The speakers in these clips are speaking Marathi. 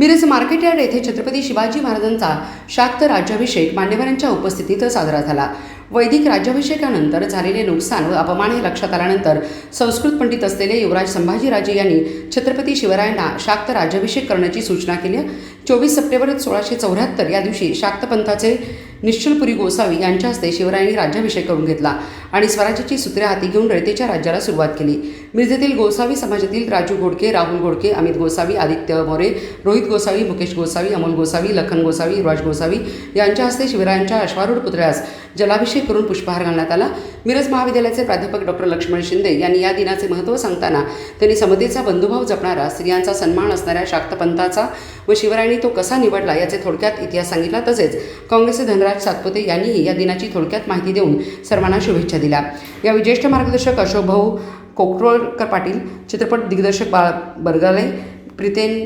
मिरज मार्केट यार्ड येथे छत्रपती शिवाजी महाराजांचा शाक्त राज्याभिषेक मान्यवरांच्या उपस्थितीत साजरा झाला. वैदिक राज्याभिषेकानंतर झालेले नुकसान व अपमान हे लक्षात आल्यानंतर संस्कृत पंडित असलेले युवराज संभाजीराजे यांनी छत्रपती शिवरायांना शाक्त राज्याभिषेक करण्याची सूचना केली. चोवीस सप्टेंबर सोळाशे चौऱ्याहत्तर या दिवशी शाक्त पंथाचे निश्चलपुरी गोसावी यांच्या हस्ते शिवरायांनी राज्याभिषेक करून घेतला. आणि स्वराज्याची सूत्रे हाती घेऊन रयतेच्या राज्याला सुरुवात केली. मिरजेतील गोसावी समाजातील राजू घोडके राहुल घोडके अमित गोसावी आदित्य मोरे रोहित गोसावी मुकेश गोसावी अमोल गोसावी लखन गोसावी युवराज गोसावी यांच्या हस्ते शिवरायांच्या अश्वारूढ पुतळ्यास जलाभिषेक करून पुष्पहार घालण्यात आला. मिरज महाविद्यालयाचे प्राध्यापक डॉक्टर लक्ष्मण शिंदे यांनी या दिनाचे महत्त्व सांगताना त्यांनी समतेचा बंधुभाव जपणारा स्त्रियांचा सन्मान असणाऱ्या शाक्तपंथाचा व शिवरायांनी तो कसा निवडला याचे थोडक्यात इतिहास सांगितला. तसेच काँग्रेसचे धनराज सातपुते यांनीही या दिनाची थोडक्यात माहिती देऊन सर्वांना शुभेच्छा दिल्या यावेळी ज्येष्ठ मार्गदर्शक अशोक भाऊ कोकरोळकर पाटील चित्रपट दिग्दर्शक बाळ बरगाले प्रितेन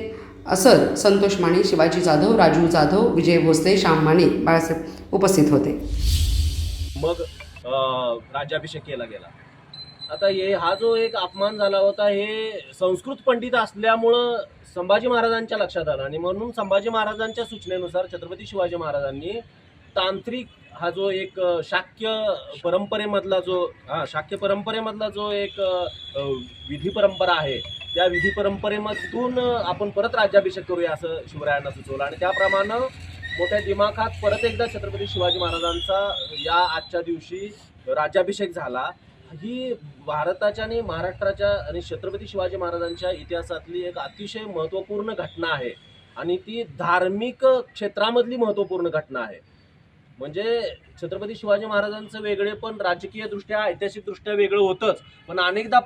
असर संतोष माने शिवाजी जाधव राजू जाधव विजय भोसले श्याम माने बाळासाहेब उपस्थित होते. मग राज्याभिषेक केला गेला. आता हे हा जो एक अपमान झाला होता हे संस्कृत पंडित असल्यामुळं संभाजी महाराजांच्या लक्षात आलं. आणि म्हणून संभाजी महाराजांच्या सूचनेनुसार छत्रपती शिवाजी महाराजांनी तांत्रिक हा जो एक शाक्य परंपरेमधला जो हा शाक्य परंपरेमधला जो एक विधी परंपरा आहे त्या विधी परंपरेमधून आपण परत राज्याभिषेक करूया असं शिवरायांना सुचवलं. आणि त्याप्रमाणे मोठ्या दिमाखात परत एकदा छत्रपती शिवाजी महाराजांचा या आजच्या दिवशी राज्याभिषेक झाला. ही भारताच्या आणि महाराष्ट्राच्या आणि छत्रपती शिवाजी महाराजांच्या इतिहासातली एक अतिशय महत्त्वपूर्ण घटना आहे. आणि ती धार्मिक क्षेत्रामधली महत्त्वपूर्ण घटना आहे. म्हणजे छत्रपती शिवाजी महाराजांचं वेगळे पण राजकीय दृष्ट्या ऐतिहासिक दृष्ट्या वेगळं होतंच. पण अनेकदा